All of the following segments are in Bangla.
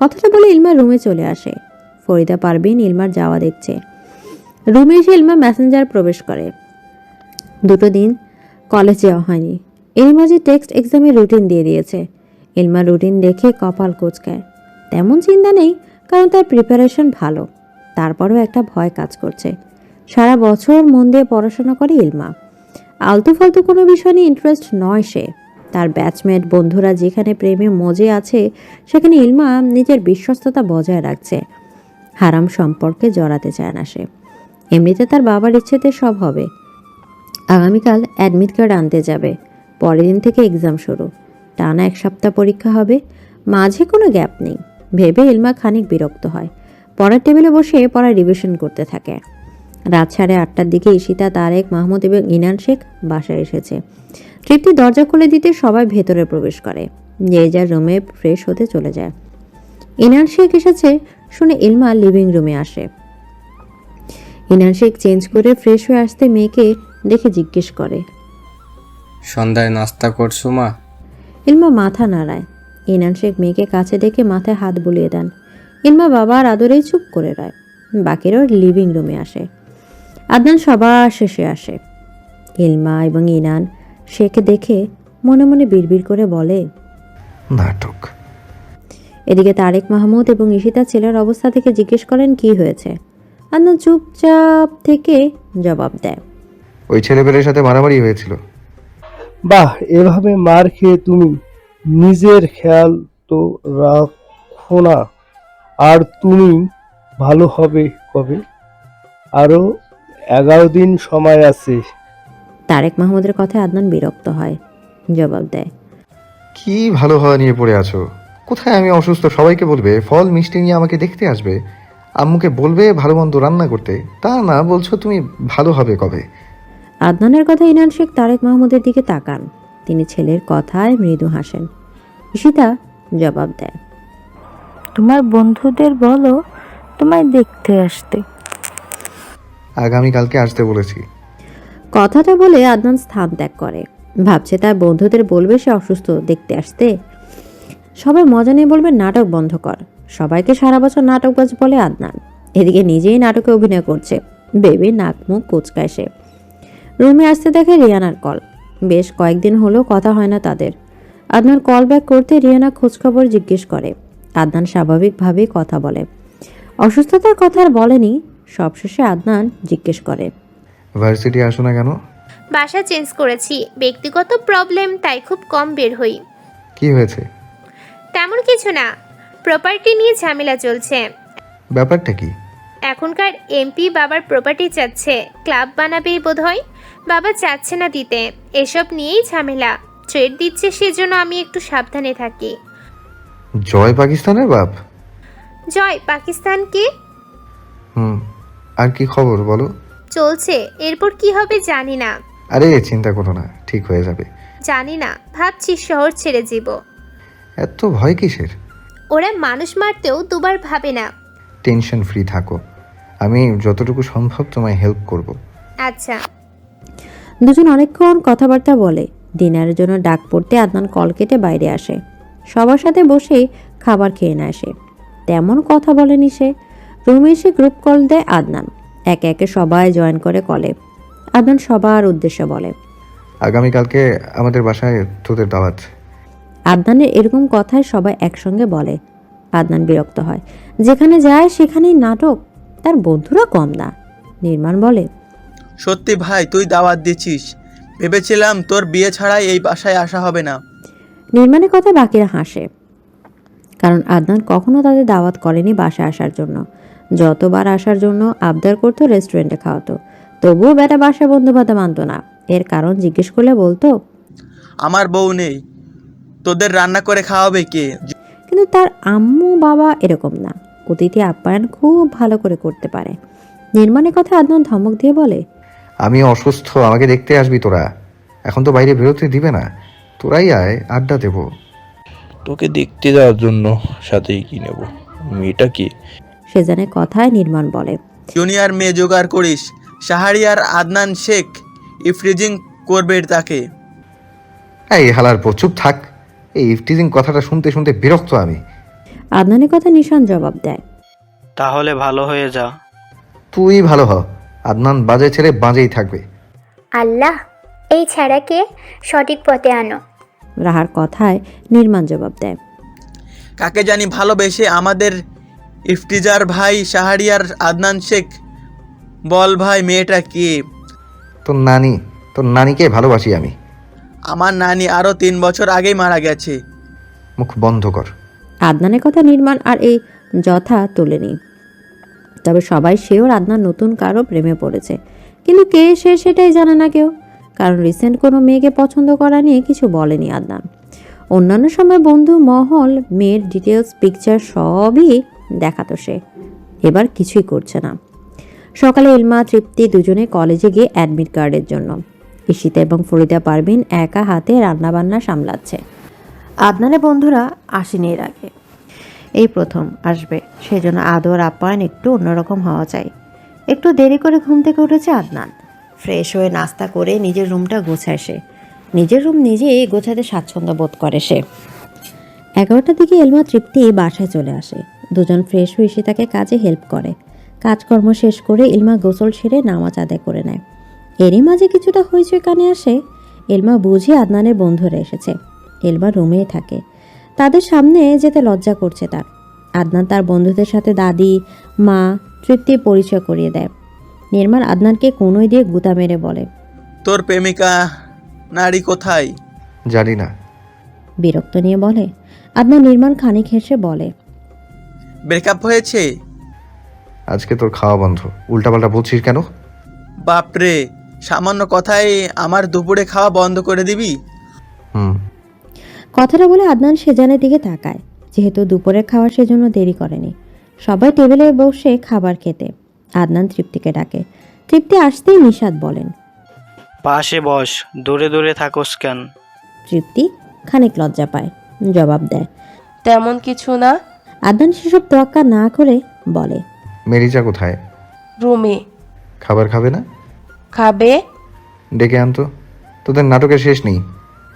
কথাটা বলে ইলমা রুমে চলে আসে। ফরিদা পারবিন ইলমার যাওয়া দেখছে। রুমে এসে ইলমা মেসেঞ্জার প্রবেশ করে। দুটো দিন কলেজ যাওয়া হয়নি। এর মাঝে টেক্সট এক্সামের রুটিন দিয়ে দিয়েছে। ইলমা রুটিন দেখে কপাল কোচকায় তেমন চিন্তা নেই, কারণ তার প্রিপারেশন ভালো। তারপরেও একটা ভয় কাজ করছে। সারা বছর মন দিয়ে পড়াশোনা করে ইলমা। আলতু ফালতু কোনো বিষয় নিয়ে ইন্টারেস্ট নয় সে। তার ব্যাচমেট বন্ধুরা যেখানে প্রেমে মজে আছে, সেখানে ইলমা নিজের বিশ্বস্ততা বজায় রাখছে। হারাম সম্পর্কে জড়াতে চায় না সে। এমনিতে তার বাবার ইচ্ছেতে সব হবে। আগামীকাল অ্যাডমিট কার্ড আনতে যাবে। পরের দিন থেকে এক্সাম শুরু। টানা এক সপ্তাহ পরীক্ষা হবে। মাঝে কোনো গ্যাপ নেই। ভেবে ইলমা খানিক বিরক্ত হয়। পড়ার টেবিলে বসে পড়া রিভিশন করতে থাকে। রাত সাড়ে আটটার দিকে ঈশিতা, তারেক, মাহমুদ এবং ইনান শেখ বাসায় এসেছে। তৃপ্তি দরজা খুলে দিতে সবাই ভেতরে প্রবেশ করে। যে যার রুমে ফ্রেশ হতে চলে যায়। ইনান শেখ এসেছে শুনে ইলমা লিভিং রুমে আসে। ইনান শেখ চেঞ্জ করে ফ্রেশ হয়ে আসতে মেয়েকে দেখে জিজ্ঞেস করে। সন্ধ্যায় নাস্তা করছ মা? ইলমা মাথা নাড়ায়। ইনান শেখ মেয়েকে কাছে ডেকে মাথায় হাত বুলিয়ে দেন। ইলমা বাবার আদরেই চুপ করে রয়। বাকিরাও লিভিং রুমে আসে। আদনান সবার শেষে আসে। ইলমা এবং ইনান শেখকে দেখে মনে মনে বিড়বিড় করে বলে নাটক। এদিকে তারেক মাহমুদ এবং ঈশিতা ছেলের অবস্থা থেকে জিজ্ঞেস করেন কি হয়েছে? আদনান চুপচাপ থেকে জবাব দেয় ওই ছেলেপেলের সাথে মারামারি হয়েছিল। বাহ এভাবে মার খেয়ে তুমি নিজের খেয়াল তো রাখো না। আর তুমি ভালো হবে কবে? আরও এগারো দিন সময় আছে। তারেক মাহমুদের কথায় আদনান বিরক্ত হয়। জবাব দেয় কি ভালো হওয়া নিয়ে পড়ে আছো? কোথায় আমি অসুস্থ? সবাইকে বলবে ফল মিষ্টি নিয়ে আমাকে দেখতে আসবে। আম্মুকে বলবে ভালো মন্দ রান্না করতে। তা না বলছো তুমি ভালো হবে কবে? আদনানের কথা ইনান শেখ তারেক মাহমুদের দিকে তাকান। তিনি ছেলের কথায় মৃদু হাসেন। ঈশিতা জবাব দেয় তোমার বন্ধুদের বলো তোমায় দেখতে আসতে। আগামীকালকে আসতে বলেছি। কথাটা বলে আদনান স্থান ত্যাগ করে। ভাবছে তার বন্ধুদের বলবে সে অসুস্থ দেখতে আসতে। সবাই মজা নিয়ে বলবে, নাটক বন্ধ কর। সবাইকে সারা বছর নাটকবাজ বলে আদনান। এদিকে নিজেই নাটকে অভিনয় করছে। বেবি, নাক, মুখ কুচকায় সে। রুমে আসতে দেখে রিয়ানার কল। বেশ কয়েকদিন হলো কথা হয় না তাদের। আদনান কল ব্যাক করতে রিয়ানা খোঁজখবর জিজ্ঞেস করে। আদনান স্বাভাবিকভাবেই কথা বলে। অসুস্থতার কথা আর বলেনি। সবশেষে আদনান জিজ্ঞেস করে। ভার্সিটি আসো না কেন? বাসা চেঞ্জ করেছি। ব্যক্তিগত প্রবলেম তাই খুব কম বের হই। কি হয়েছে? তেমন কিছু না। প্রপার্টি নিয়ে ঝামেলা চলছে। ব্যাপারটা কি? এখনকার এমপি বাবার প্রপার্টি চাচ্ছে। ক্লাব বানাবেই বোধহয়। বাবা চাচ্ছে না দিতে। এসব নিয়েই ঝামেলা। ট্রেড দিচ্ছে সেজন্য আমি একটু সাবধানে থাকি। জয় পাকিস্তানের বাপ? জয় পাকিস্তানকে হুম আর কি খবর বলো? চলছে এরপর কি হবে জানি না। আরে চিন্তা করো না ঠিক হয়ে যাবে। জানি না ভাবছি শহর ছেড়ে যাব। এত ভয় কিসের? ওরা মানুষ মারতেও দুবার ভাবে না। টেনশন ফ্রি থাকো। আমি যতটুকু সম্ভব তোমায় হেল্প করব। আচ্ছা। দুজন অনেকক্ষণ কথাবার্তা বলে। ডিনারের জন্য ডাক পড়তে আদনান কল কেটে বাইরে আসে। সবার সাথে বসে খাবার খেয়ে না আসে। তেমন কথা বলেনি সে। রুমে এসে গ্রুপ কল দেয় আদনান। একে একে সবাই জয়েন করে কলে। আদনান সবার উদ্দেশ্যে বলে। আগামীকালকে আমাদের বাসায় তোদের দাওয়াত। আদনানের এরকম কথায় সবাই একসঙ্গে বলে। আদনান বিরক্ত হয়। যেখানে যায় সেখানেই নাটক। তার বন্ধুরা কম না। নির্মাণ বলে সত্যি ভাই তুই দাওয়াত দিচ্ছিস। ভেবেছিলাম তোর বিয়ে ছাড়াই এই বাসায় আসা হবে না। নির্মাণের কথা বাকিরা হাসে। কারণ আদনান কখনো তাদের দাওয়াত করেনি বাসায় আসার জন্য। যতবার আসার জন্য আবদার করতো রেস্টুরেন্টে খাওয়াতো। তবুও বেটা বাসায় বন্ধু বান্ধব আনতো না। এর কারণ জিজ্ঞেস করলে বলতো আমার বউ নেই তোদের রান্না করে খাওয়াবে কে? কিন্তু তার আম্মু বাবা এরকম না। অতিথি আপ্যায়ন খুব ভালো করে করতে পারে। নির্মাণের কথা আদনান ধমক দিয়ে বলে আমি অসুস্থ আমাকে দেখতে আসবি তোরা। এখন তো বাইরে বেরোতে দিবে না। তোরাই আয় আড্ডা দেবো। তোকে দেখতে যাওয়ার জন্য সাথেই কি নেব? মেয়েটা কি? সেজানের কথায় নির্মাণ বলে। জুনিয়র মেয়ে জোগাড় করিস শাহারিয়ার আদনান শেখ ইফ্রিজিং করবে তাকে। এই হালার পর চুপ থাক। এই ইফটিজিং কথাটা শুনতে শুনতে বিরক্ত আমি। আদনানের কথা নিশান জবাব দেয়। তাহলে ভালো হয়ে যা। তুই ভালো হ। আদনান বাজে ছেড়ে বাজেই থাকবে। আল্লাহ এই ছাড়াকে সঠিক পথে আনো। রাহার কথায় নির্মাণ জবাব দেয়। কাকে জানি ভালোবেসে আমাদের ইফতিজার ভাই শাহরিয়ার আদনান শেখ। বল ভাই মেয়েটা কে? তোর নানি তোর নানিকে ভালোবাসি আমি। আমার নানি আরও তিন বছর আগেই মারা গেছে। মুখ বন্ধ কর। আদনানের কথা নির্মাণ আর এই যথা তোলেনি তবে সবাই সেও আদনান নতুন কারও প্রেমে পড়েছে। কিন্তু কে সে সেটাই জানে না কেউ। কারণ রিসেন্ট কোনো মেয়েকে পছন্দ করা নিয়ে কিছু বলেনি আদনান। অন্যান্য সময় বন্ধু মহল মেয়ের ডিটেলস পিকচার সবই দেখাতো সে। এবার কিছুই করছে না। সকালে ইলমা তৃপ্তি দুজনে কলেজে গিয়ে অ্যাডমিট কার্ডের জন্য। ঈশিতা এবং ফরিদা পারভিন একা হাতে রান্নাবান্না সামলাচ্ছে। আদনানের বন্ধুরা আসেনি এর আগে। এই প্রথম আসবে। সেজন্য আদর, আপ্যায়ন একটু অন্যরকম হওয়া চাই। একটু দেরি করে ঘুম থেকে উঠেছে আদনান। ফ্রেশ হয়ে নাস্তা করে নিজের রুমটা গোছায় সে। নিজের রুম নিজেই গোছাতে স্বাচ্ছন্দ্য বোধ করে সে। এগারোটার দিকে এলমা তৃপ্তি বাসায় চলে আসে। দুজন ফ্রেশ হয়ে এসে তাকে কাজে হেল্প করে। কাজকর্ম শেষ করে ইলমা গোসল সেরে নামাজ আদায় করে নেয়। এরই মাঝে কিছুটা হইচই কানে আসে। এলমা বুঝে আদনানের বন্ধুরা এসেছে। এলমা রুমেই থাকে। তাদের সামনে যেতে লজ্জা করছে তার। আদনান তার বন্ধুদের সাথে দাদি মা তৃপ্তি পরিচয় করিয়ে দেয়। নির্মাণ আদনানকে কোনোই দিয়ে গুতা মেরে বলে তোর প্রেমিকা নারী কোথায়? জানি না। বিরক্ত নিয়ে বলে। আদনান নির্মাণ খানিক হেসে বলে ব্রেকআপ হয়েছে? আজকে তোর খাওয়া বন্ধ। উল্টাপাল্টা বলছিস কেন? বাপরে সামান্য কথায় আমার দুপুরে খাওয়া বন্ধ করে দিবি? হুম। কথাটা বলে আদনান সেজানের দিকে তাকায়। যেহেতু দুপুরের খাওয়া সেজন্য দেরি করেনি। সবাই টেবিলে বসে খাবার খেতে। আদনান তৃপ্তিকে ডাকে। তৃপ্তি আসতেই নিষাদ বলেন। পাশে বস দূরে দূরে থাকোস কেন? তৃপ্তি খানিক লজ্জা পায়। জবাব দেয়। তেমন কিছু না। আদনান সেসব তোয়াক্কা না করে বলে মেরিজা কোথায়? রুমে। খাবার খাবে না? খাবে। ডেকে আনতো তোদের নাটকের শেষ নেই।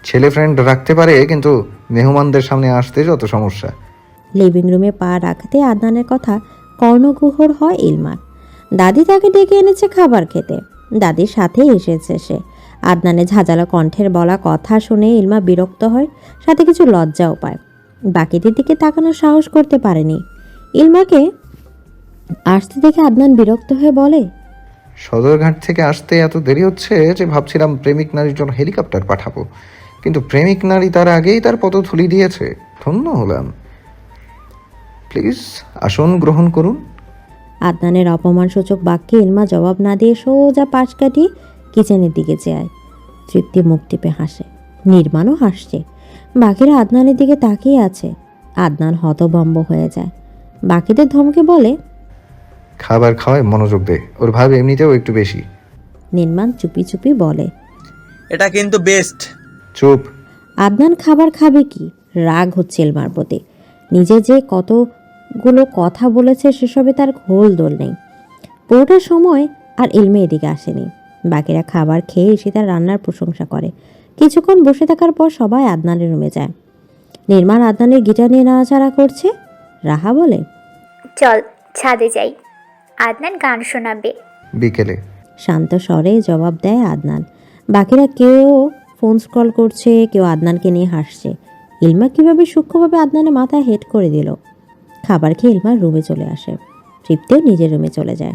ছেলে ফ্রেন্ড রাখতে পারে কিন্তু মেহমানদের সামনে আসতে যত সমস্যা। লিভিং রুমে পা রাখতে আদনানের কথা কর্ণগুহর হয় ইলমার। দাদি তাকে ডেকে এনেছে খাবার খেতে। দাদির সাথেই এসেছে সে। আদনানের ঝাঁঝালো কণ্ঠের বলা কথা শুনে ইলমা বিরক্ত হয় সাথে কিছু লজ্জাও পায়। বাকিদের দিকে তাকানোর সাহস করতে পারেনি। ইলমাকে আসতে দেখে আদনান বিরক্ত হয়ে বলে সদরঘাট থেকে আসতে এত দেরি হচ্ছে যে ভাবছিলাম প্রেমিক নারীর জন্য হেলিকপ্টার পাঠাবো। কিন্তু প্রেমিক নারী তার আগেই তার পদধূলি দিয়েছে। ধন্য হলাম। প্লিজ আসন গ্রহণ করুন। আদনানের অপমানসূচক বাক্যে ইলমা জবাব না দিয়ে সোজা পাশ কাটিয়ে কিচেনের দিকে যায়। তৃপ্তি মুখ টিপে হাসে। নির্মাণও হাসছে। বাকিরা আদনানের দিকে তাকিয়ে আছে। আদনান হতভম্ব হয়ে যায়। বাকিদের ধমকে বলে খাবার খাওয়ায় মনোযোগ দে ওর ভাব এমনিতেও একটু বেশি। নির্মাণ চুপি চুপি বলে এটা কিন্তু বেস্ট চুপ। আদনান খাবার খাবে কি? রাগ হচ্ছে এলমার প্রতি। নিজে যে কতগুলো কথা বলেছে সেসবে তার ঘোল দোল নেই। পুরোটা সময় আর এলমে এদিকে আসেনি। বাকিরা খাবার খেয়ে এসে তার রান্নার প্রশংসা করে। কিছুক্ষণ বসে থাকার পর সবাই আদনানের রুমে যায়। নির্মাণ আদনানের গিটার নিয়ে নাড়াচাড়া করছে। রাহা বলে চল ছাদে যাই। আদনান গান শোনাবে। বিকেলে। শান্ত স্বরে জবাব দেয় আদনান। বাকিরা কেউ ফোন স্ক্রল করছে কেউ আদনানকে নিয়ে হাসছে। ইলমা কীভাবে সূক্ষ্মভাবে আদনানের মাথায় হেড করে দিল? খাবার খেয়ে ইলমা রুমে চলে আসে। তৃপ্তিও নিজের রুমে চলে যায়।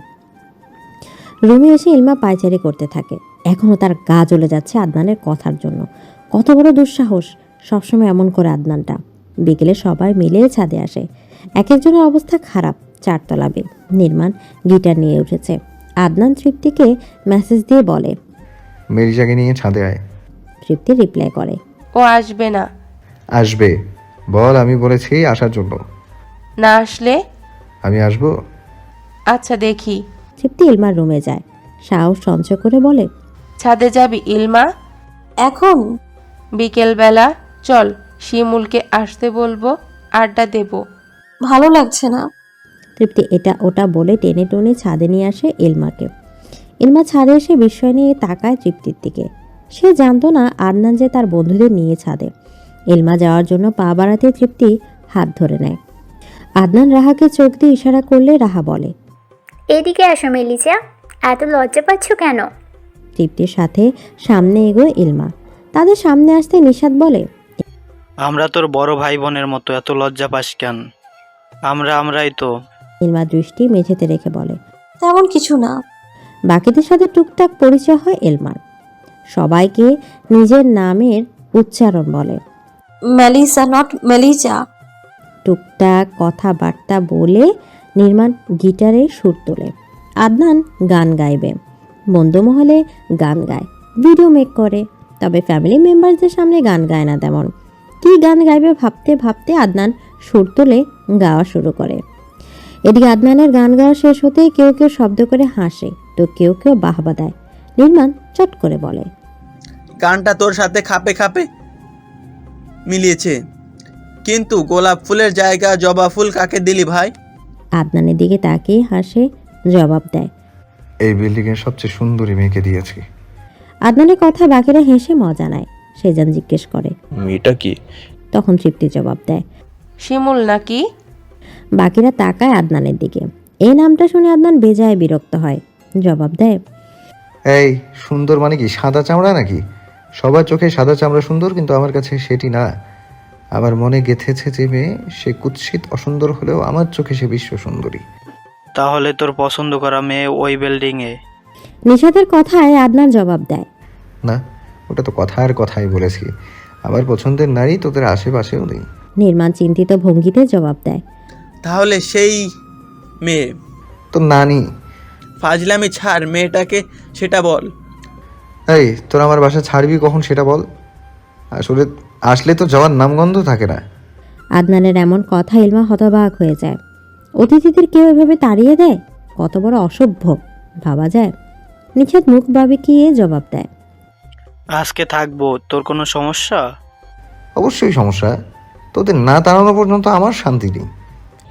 রুমে এসে ইলমা পায়চারি করতে থাকে। এখনও তার গা জ্বলে যাচ্ছে আদনানের কথার জন্য। কত বড় দুঃসাহস সবসময় এমন করে আদনানটা। বিকেলে সবাই মিলে ছাদে আসে। এক একজনের অবস্থা খারাপ চারতলা চারতলাবে নির্মাণ গিটার নিয়ে উঠেছে। আদনান তৃপ্তিকে মেসেজ দিয়ে বলে মেরিজাকে নিয়ে ছাদে আয়। তৃপ্তি রিপ্লাই করে ও আসবে না। আসবে। বল আমি বলেছি আসার জন্য। না আসলে? আমি আসব? আচ্ছা দেখি। তৃপ্তি ইলমার রুমে যায়। সাহস সঞ্চয় করে বলে ছাদে যাবি ইলমা? এখন? বিকেলবেলা চল শিমুলকে আসতে বলব আড্ডা দেব। ভালো লাগছে না। তৃপ্তি এটা ওটা বলে টেনে টেনে ছাদে নিয়ে আসে ইলমাকে। ইলমা ছাদে এসে বিস্ময় নিয়ে তাকায় তৃপ্তির দিকে। সে জানতো না আদনান যে তার বন্ধুদের নিয়ে ছাদে। ইলমা যাওয়ার জন্য পা বাড়াতে তৃপ্তি হাত ধরে নেয়। আদনান রাহাকে চোখ দিয়ে ইশারা করলে রাহা বলে এদিকে আসো মেলিজা এত লজ্জা পাচ্ছ কেন? তৃপ্তির সাথে সামনে এগোয় ইলমা। তাদের সামনে আসতে নিষাদ বলে আমরা তোর বড় ভাই বোনের মতো এত লজ্জা পাস কেন? আমরা আমরাই তো। ইলমা দৃষ্টি মেঝেতে রেখে বলে তেমন কিছু না। বাকিদের সাথে টুকটাক পরিচয় হয় এলমার সবাইকে নিজের নামের উচ্চারণ বলে। Melissa not Meliza. টুকটাক কথাবার্তা বলে নির্মাণ গিটারে সুর তোলে। আদনান গান গাইবে। বন্ধুমহলে গান গায় ভিডিও মেক করে। তবে ফ্যামিলি মেম্বারদের সামনে গান গায় না তেমন। কী গান গাইবে ভাবতে ভাবতে আদনান সুর তুলে গাওয়া শুরু করে। এদিকে আদনানের গান গাওয়া শেষ হতেই কেউ কেউ শব্দ করে হাসে তো কেউ কেউ বাহবা দেয়। নির্মাণ চট করে বলে। গানটা তোর সাথে খাপে খাপে মিলিয়েছে। কিন্তু গোলাপ ফুলের জায়গা জবা ফুল কাকে দিলি ভাই? আদনানের দিকে তাকিয়ে হাসে জবাব দেয়। এই বিল্ডিংয়ের সবচেয়ে সুন্দরী মেয়েকে দিয়েছি। আদনানের কথা বাকিরা হেসে মজা নেয় সেজান জিজ্ঞেস করে। মেয়েটা কি? তখন তৃপ্তি জবাব দেয়। শিমুল নাকি? বাকিরা তাকায় আদনানের দিকে। এই নামটা শুনে আদনান বেজায় বিরক্ত হয় জবাব দেয়। এই সুন্দর মানে কি সাদা চামড়া নাকি? সবার চোখে সাদা চামড়া সুন্দর কিন্তু আমার কাছে সেটি না। আমার মনে গেথেছে যে মেয়ে সে কুৎসিত অসুন্দর হলেও আমার চোখে সে বিশ্ব সুন্দরী। তাহলে তোর পছন্দ করা মেয়ে ওই বিল্ডিংয়ে। নিষাদের কথায় আদনান জবাব দেয়। না ওটা তো কথার কথাই বলেছি। আমার পছন্দের নারী তোদের আশেপাশেও নেই। নির্মাণ চিন্তিত ভঙ্গিতে জবাব দেয়। তাহলে সেই মেয়ে? তো নানি? ফাজলামি ছাড় মেয়েটাকে সেটা বল। এই তোর আমার বাসা ছাড়বি কখন সেটা বল। আসলে আসলে তো যাওয়ার নামগন্ধ থাকে না। আদনানের এমন কথা ইলমা হতবাক হয়ে যায়। অতিথিদের কেউ এভাবে তাড়িয়ে দেয়? কত বড় অসভ্য। ভাবা যায়। নিষাদ মুখ বাবিকিয়ে জবাব দেয়। আজকে থাকব। তোর কোনো সমস্যা? অবশ্যই সমস্যা। তোদের না তাড়ানো পর্যন্ত আমার শান্তি নেই।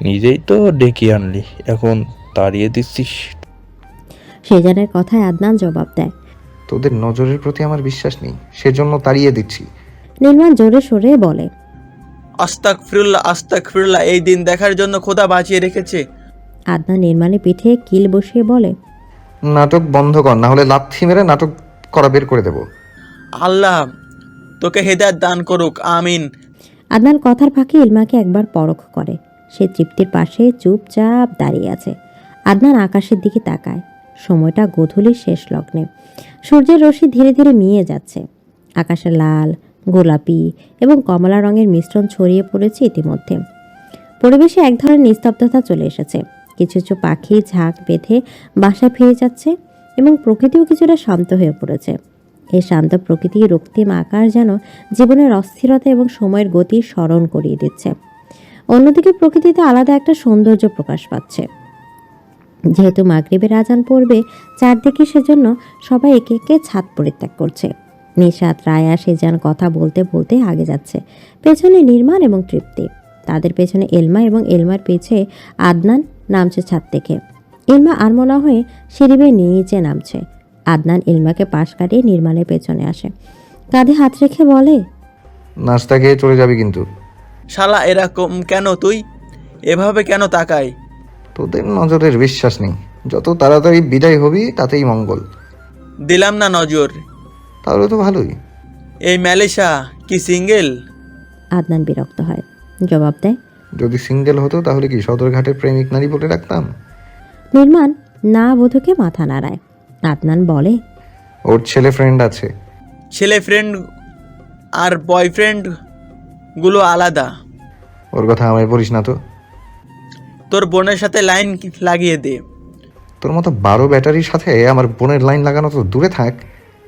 নিজেই তো ডেকে আনলি। এখন তাড়িয়ে দিচ্ছিস। সেজানের কথায় আদনান জবাব দেয়। তোদের নজরের প্রতি আমার বিশ্বাস নেই। সেজন্য তাড়িয়ে দিচ্ছি। নির্মাণ জোরে সরে বলে আস্তাক ফিরুল্লাহ আস্তাক ফিরুল্লাহ এই দিন দেখার জন্য খোদা বাঁচিয়ে রেখেছে। আদনান নির্মাণের পিঠে কিল বসিয়ে বলে নাটক বন্ধ কর না হলে লাথি মেরে নাটক করা বের করে দেবো। আল্লাহ তোকে হেদায়ত দান করুক আমিন। আদনান কথার ফাঁকে ইলমাকে একবার পরখ করে। সে তৃপ্তির পাশে চুপচাপ দাঁড়িয়ে আছে। আদনান আকাশের দিকে তাকায়। সময়টা গোধূলির শেষ লগ্নে। সূর্যের রশ্মি ধীরে ধীরে মিয়ে যাচ্ছে। আকাশে লাল গোলাপি এবং কমলা রঙের মিশ্রণ ছড়িয়ে পড়েছে ইতিমধ্যে। পরিবেশে এক ধরনের নিস্তব্ধতা চলে এসেছে। কিছু কিছু পাখি ঝাঁক বেঁধে বাসা ফিরে যাচ্ছে এবং প্রকৃতিও কিছুটা শান্ত হয়ে পড়েছে। এই শান্ত প্রকৃতি রক্তিম আকার যেন জীবনের অস্থিরতা এবং সময়ের গতি স্মরণ করিয়ে দিচ্ছে। অন্যদিকে প্রকৃতিতে আলাদা একটা সৌন্দর্য প্রকাশ পাচ্ছে। যেহেতু মাগরিবের আজান পড়বে, চারদিকে সেজন্য সবাই একে একে ছাদ পরিত্যাগ করছে। নিশাত রায়া সেজান কথা বলতে বলতে আগে যাচ্ছে। পেছনে নির্মাণ এবং তৃপ্তি। তাদের পেছনে এলমা এবং এলমার পেছে আদনান নামছে ছাদ থেকে। এলমা আর আরমোলা হয়ে সিঁড়ি বেয়ে নিচে নামছে। আদনান এলমাকে পাশ কাটিয়ে নির্মাণের পেছনে আসে। কাঁধে হাত রেখে বলে নাস্তা খেয়ে চলে যাবি কিন্তু। শালা এরকম কেন তুই? এভাবে কেন তাকায় তোদের নজরের বিশ্বাস নেই। যত তাড়াতাড়ি বিদায় হবি তাতেই মঙ্গল। দিলাম না নজর। তাহলে তো ভালোই। এই ম্যালেশা কি সিঙ্গেল? আদনান বিরক্ত হয়। জবাব দেয় যদি সিঙ্গেল হতো তাহলে কি সদরঘাটের প্রেমিক নারী বলে রাখতাম নির্মাণ না বধূকে মাথা নাড়ায়। আদনান বলে ওর ছেলে ফ্রেন্ড আছে। ছেলে ফ্রেন্ড আর বয়ফ্রেন্ডগুলো আলাদা। ওর কথা আমায় বলিস না তো। তোর বোনের সাথে লাইন লাগিয়ে দে। তোর মতো বারো ব্যাটারির সাথে আমার বোনের লাইন লাগানো তো দূরে থাক।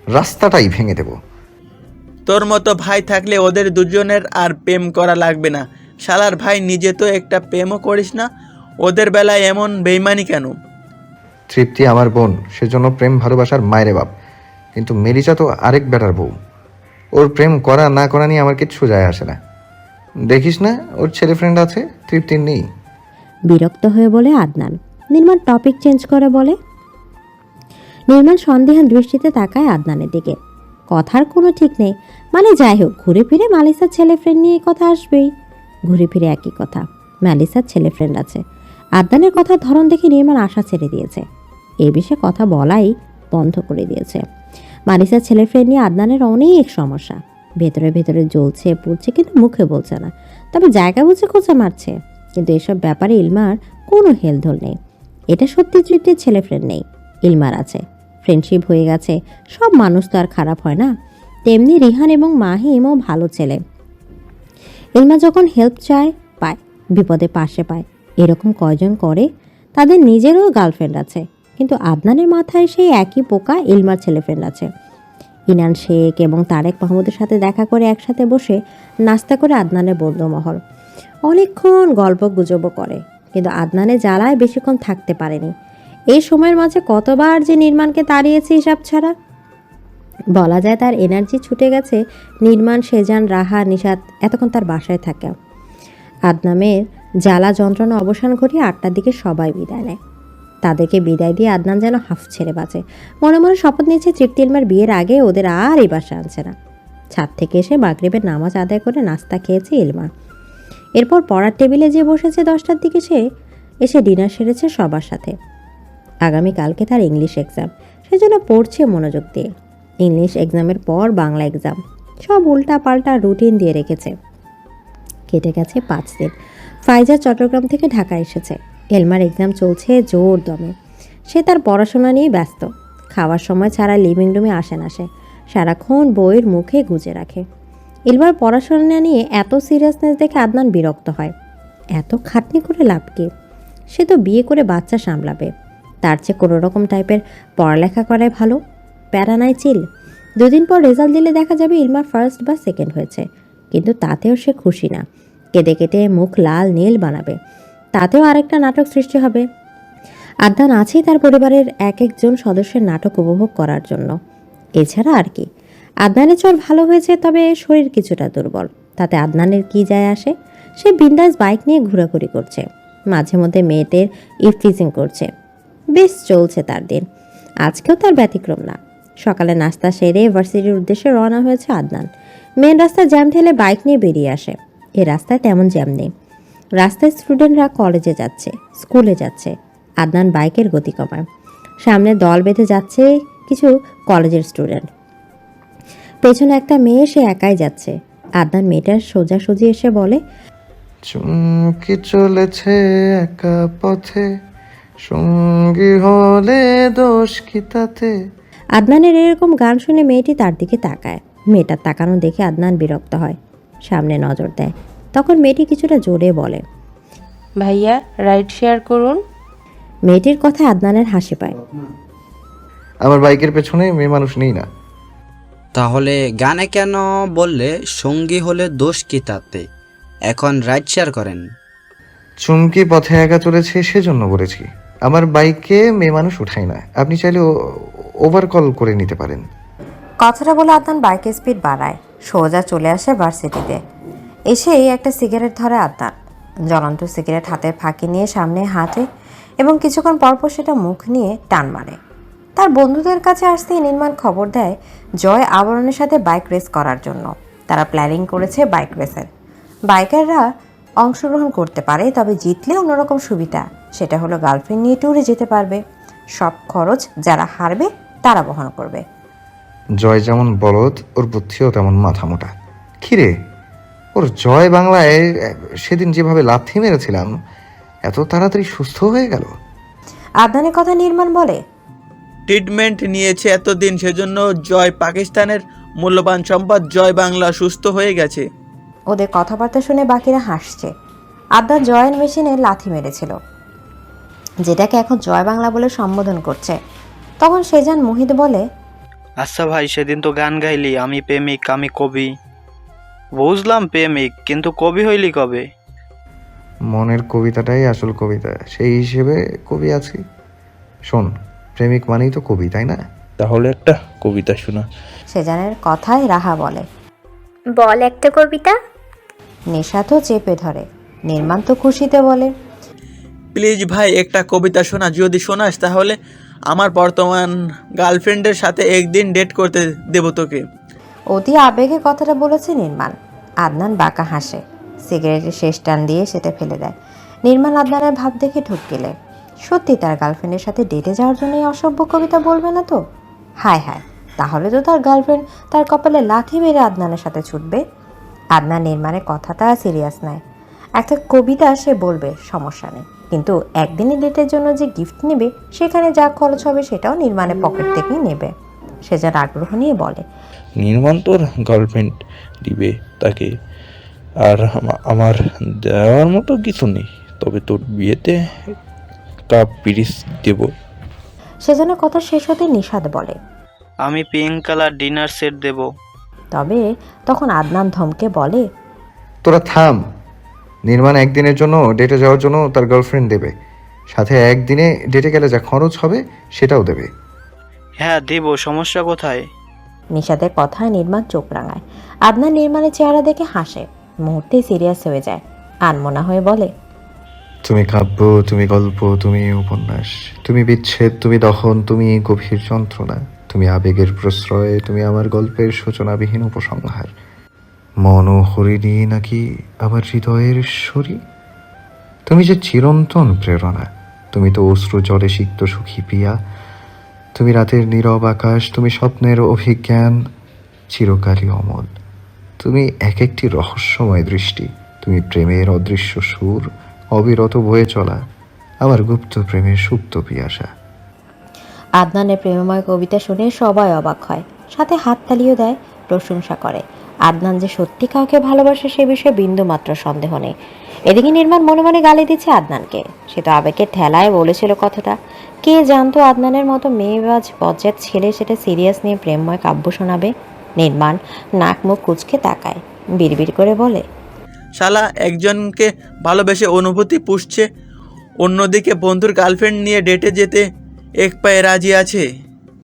রাস্তাটাই ভেঙে দেবো। তোর মতো ভাই থাকলে ওদের দুজনের আর প্রেম করা লাগবে না। শালার ভাই নিজে তো একটা প্রেমও করিস না। ওদের বেলায় এমন বেইমানি কেন? তৃপ্তি আমার বোন সেজন্য প্রেম ভালোবাসার মায়েরে বাপ। কিন্তু মেরিচা তো আরেক বেটার বউ। ওর প্রেম করা না করা নিয়ে আমার কিচ্ছু যায় আসে না। দেখিস না ওর ছেলে ফ্রেন্ড আছে তৃপ্তির নেই। বিরক্ত হয়ে বলে আদনান। নির্মাণ টপিক চেঞ্জ করে বলে নির্মাণ সন্দেহান দৃষ্টিতে তাকায় আদনানের দিকে। কথার কোনো ঠিক নেই। মানে যাই হোক, ঘুরে ফিরে মালিসার ছেলে ফ্রেন্ড নিয়ে কথা আসবেই। ঘুরে ফিরে একই কথা। ম্যালিসার ছেলে ফ্রেন্ড আছে। আদনানের কথার ধরন দেখে নির্মাণ আশা ছেড়ে দিয়েছে। এ বিষয়ে কথা বলাই বন্ধ করে দিয়েছে। মারিসার ছেলে ফ্রেন্ড নিয়ে আদনানের অনেক সমস্যা। ভেতরে ভেতরে জ্বলছে, পুড়ছে কিন্তু মুখে বলছে না। তবে জায়গা বুঝে খোঁচা মারছে। কিন্তু এসব ব্যাপারে ইলমার কোনো হেলদোল নেই। এটা সত্যি তৃপ্তির ছেলে ফ্রেন্ড নেই। ইলমার আছে। ফ্রেন্ডশিপ হয়ে গেছে। সব মানুষ তো আর খারাপ হয় না। তেমনি রিহান এবং মাহিমও ভালো ছেলে। ইলমা যখন হেল্প চায়, পায়, বিপদে পাশে পায়, এরকম কয়জন করে? তাদের নিজেরও গার্লফ্রেন্ড আছে। কিন্তু আদনানের মাথায় সেই একই পোকা ইলমার ছেলে ফ্রেন্ড আছে। ইনান শেখ এবং তারেক মাহমুদের সাথে দেখা করে একসাথে বসে নাস্তা করে আদনানের বন্ধুমহল। অনেকক্ষণ গল্প গুজবও করে। কিন্তু আদনানে জ্বালায় বেশিক্ষণ থাকতে পারেনি। এই সময়ের মাঝে কতবার যে নির্মাণকে তাড়িয়েছে হিসাব ছাড়া? বলা যায় তার এনার্জি ছুটে গেছে নির্মাণ সেজান, রাহা, নিষাদ, এতক্ষণ তার বাসায় থাকে। আদনামের জ্বালা যন্ত্রণা অবসান ঘটিয়ে আটটার দিকে সবাই বিদায় নেয়। তাদেরকে বিদায় দিয়ে আদনান যেন হাফ ছেড়ে বাঁচে। মনে মনে শপথ নিয়েছে তৃপ্তি ইলমার বিয়ের আগে ওদের আর এই বাসা আনছে না। ছাদ থেকে এসে মাগরিবের নামাজ আদায় করে নাস্তা খেয়েছে ইলমা। এরপর পড়ার টেবিলে যে বসেছে দশটার দিকে সে, এসে ডিনার সেরেছে সবার সাথে। আগামীকালকে তার ইংলিশ এক্সাম সেজন্য পড়ছে মনোযোগ দিয়ে। ইংলিশ এক্সামের পর বাংলা এক্সাম সব উল্টা পাল্টা রুটিন দিয়ে রেখেছে। কেটে গেছে পাঁচ দিন। ফাইজা চট্টগ্রাম থেকে ঢাকা এসেছে। এলমার এক্সাম চলছে জোর দমে। সে তার পড়াশোনা নিয়ে ব্যস্ত। খাওয়ার সময় ছাড়া লিভিং রুমে আসে না সে। সারাক্ষণ বইয়ের মুখে গুজে রাখে। এলমার পড়াশোনা নিয়ে এত সিরিয়াসনেস দেখে আদনান বিরক্ত হয়। এত খাটনি করে লাভ কি? সে তো বিয়ে করে বাচ্চা সামলাবে। তার চেয়ে কোনো রকম টাইপের পড়ালেখা করাই ভালো। প্যারা নাই চিল দুদিন পর রেজাল্ট দিলে দেখা যাবে ইলমার ফার্স্ট বা সেকেন্ড হয়েছে। কিন্তু তাতেও সে খুশি না। কেঁদে কেটে মুখ লাল নীল বানাবে। তাতেও আরেকটা নাটক সৃষ্টি হবে। আদনান আছেই তার পরিবারের এক একজন সদস্যের নাটক উপভোগ করার জন্য। এছাড়া আর কি। আদনানের চর ভালো হয়েছে, তবে শরীর কিছুটা দুর্বল। তাতে আদনানের কি যায় আসে? সে বিন্দাস বাইক নিয়ে ঘোরাঘুরি করছে। মাঝে মধ্যে মেয়েদের ইফটিজিং করছে। বেশ চলছে তার দিন। আজকেও তার ব্যতিক্রম না। সকালে নাস্তা সেরে ভার্সিটির উদ্দেশ্যে রওনা হয়েছে আদনান। মেন রাস্তায় জ্যাম ঠেলে বাইক নিয়ে বেরিয়ে আসে। এ রাস্তায় তেমন জ্যাম নেই। রাস্তায় স্টুডেন্টরা কলেজে যাচ্ছে, স্কুলে যাচ্ছে। আদনান বাইকের গতি কমায়। সামনে দল বেঁধে যাচ্ছে কিছু কলেজের স্টুডেন্ট। পেছনে একটা মেয়ে, সে একাই যাচ্ছে। আদনান মেয়েটার সোজাসুজি এসে বলে, চুমকি চলেছে একা পথে। সঙ্গী হলে দোষ কি তাতে? আদনানের এরকম গান শুনে মেয়েটি তার দিকে তাকায়। মেয়েটার তাকানো দেখে আদনান বিরক্ত হয়। সামনে নজর দেয়। তখন মেয়েটি কিছুটা জোরে বলে ভাইয়া রাইড শেয়ার করুন। মেয়েটির কথা আদনানের হাসি পায়। আমার বাইকের পেছনে মেয়ে মানুষ নেই না। তাহলে গানে কেন বললে সঙ্গী হলে দোষ কি তাতে? এখন রাইড শেয়ার করেন। চুমকি পথে একা চলেছে সেজন্য বলেছি। আমার বাইকে মেয়ে মানুষ উঠাই না। আপনি চাইলে ওভারকল করে নিতে পারেন। কথাটা বলে আদনান বাইকের স্পিড বাড়ায়। সোজা চলে আসে ভার্সিটিতে এসেই একটা সিগারেট ধরে আদনান। জ্বলন্ত সিগারেট হাতের ফাঁকি নিয়ে সামনে হাঁটে এবং কিছুক্ষণ পরপর সেটা মুখ নিয়ে টান মারে। তার বন্ধুদের কাছে আসতেই নির্মাণ খবর দেয় জয় আবরণের সাথে বাইক রেস করার জন্য। তারা প্ল্যানিং করেছে বাইক রেসের বাইকাররা অংশগ্রহণ করতে পারে, তবে জিতলে অন্যরকম সুবিধা। সেটা হলো গার্লফ্রেন্ড নিয়ে ট্যুরে যেতে পারবে। সব খরচ যারা হারবে তারা বহন করবে। জয় যেমন বলদ ওর বুদ্ধিও তেমন মাথা মোটা। খিরে ওর জয় বাংলায় সেদিন যেভাবে লাথি মেরেছিলাম এত তাড়াতাড়ি সুস্থ হয়ে গেল। আদনানের কথা নির্মাণ বলে। ট্রিটমেন্ট নিয়েছে এতদিন সেজন্য জয় পাকিস্তানের মূল্যবান সম্পদ জয় বাংলা সুস্থ হয়ে গেছে। ওদের কথাবার্তা শুনে বাকিরা হাসছে। আদনান জয়ের মেশিনে লাথি মেরেছিল। যেটাকে এখন জয় বাংলা বলে সম্বোধন করছে। তখন সে সেজান মোহিত বলে আচ্ছা ভাই সেদিন তো গান গাইলি আমি প্রেমিক আমি কবি। বুঝলাম প্রেমিক কিন্তু কবি হইলি কবে? মনের কবিতাটাই আসল কবিতা সেই হিসেবে কবি আছি। শোন প্রেমিক মানেই তো কবি তাই না? তাহলে একটা কবিতা শোনা। সেজানের কথায় রাহা বলে বল একটা কবিতা। নেশা তো চেপে ধরে নির্মাণ তো খুশিতে বলে। প্লিজ ভাই, একটা কবিতা শোনা, যদি শোনাস তাহলে আমার বর্তমান গার্লফ্রেন্ডের সাথে একদিন ডেট করতে দেবো তোকে। অতি আবেগে কথাটা বলেছে নির্মাণ আদনান বাঁকা হাসে। সিগারেটের শেষ টান দিয়ে সেটা ফেলে দেয়। নির্মাণ আদনানের ভাব দেখে ঢুক গেলে। সত্যি তার গার্লফ্রেন্ডের সাথে ডেটে যাওয়ার জন্য অসভ্য কবিতা বলবে না তো? হায় হায়, তাহলে তো তার গার্লফ্রেন্ড তার কপালে লাথি মেরে আদনানের সাথে ছুটবে? আদনান নির্মাণের কথাটা সিরিয়াস নেয়। একটা কবিতা সে বলবে, সমস্যা নেই। কিন্তু একদিনের ডেটের জন্য যে গিফট নেবে সেখানে যা খরচ হবে সেটাও নির্মাণের পকেট থেকেই নেবে। সে যার আগ্রহ নিয়ে বলে। নির্মাণ তোর গার্লফ্রেন্ড দিবে তাকে। আর আমার দেওয়ার মতো কিছু নেই তবে তোর বিয়েতে কাপ পিরিস দেবো। সেজন্য কথা শেষ হতে নিষাদ বলে। আমি পিঙ্ক কালার ডিনার সেট দেব। তবে তখন আদনান ধমকে বলে তোরা থাম। নির্মাণ একদিনের জন্য ডেটে যাওয়ার জন্য তার গার্লফ্রেন্ড দেবে। সাথে একদিনে ডেটে গেলে যা খরচ হবে সেটাও দেবে। হ্যাঁ দেব সমস্যা কোথায়? নিষাদের কথায় নির্মাণ চোখ রাঙায়। আপনার নির্মাণের চেহারা দেখে হাসে। মুহূর্তেই সিরিয়াস হয়ে যায়। আনমনা হয়ে বলে তুমি কাব্য তুমি গল্প তুমি উপন্যাস তুমি বিচ্ছেদ তুমি দহন তুমি গভীর যন্ত্রণা তুমি আবেগের প্রশ্রয় তুমি আমার গল্পের সূচনাবিহীন উপসংহার। মন ও হরিণী নাকি আমার হৃদয়ের শরী তুমি যে চিরন্তন প্রেরণা, তুমি তো অশ্রু জলে সিক্ত সুখী পিয়া তুমি রাতের নীরব আকাশ, তুমি স্বপ্নের অভিজ্ঞান, চিরকালই অমল। তুমি এক একটি রহস্যময় দৃষ্টি, তুমি প্রেমের অদৃশ্য সুর, অবিরত বয়ে চলা, আমার গুপ্ত প্রেমের সুপ্ত পিয়াসা। আদনানের প্রেমময় কবিতা শুনে সবাই অবাক হয়, সাথে হাততালিও দেয়, প্রশংসা করে। আদনান যে সত্যি কাউকে ভালোবাসে সে বিষয়ে বিন্দু মাত্র সন্দেহ নেই। এদিকে নির্মাণ মনে মনে গালি দিচ্ছে আদনানকে। সে তো আবেগের ঠেলায় বলেছিল কথাটা। কে জানতো আদনানের মতো মেয়েবাজ বজ্জাত ছেলে সেটা সিরিয়াস নিয়ে প্রেমময় কাব্য শোনাবে? নির্মাণ নাক মুখ কুচকে তাকায়, বিড়বিড় করে বলে, শালা, একজনকে ভালোবেসে অনুভূতি পুষছে, অন্যদিকে বন্ধুর গার্লফ্রেন্ড নিয়ে ডেটে যেতে এক পায়ে রাজি আছে।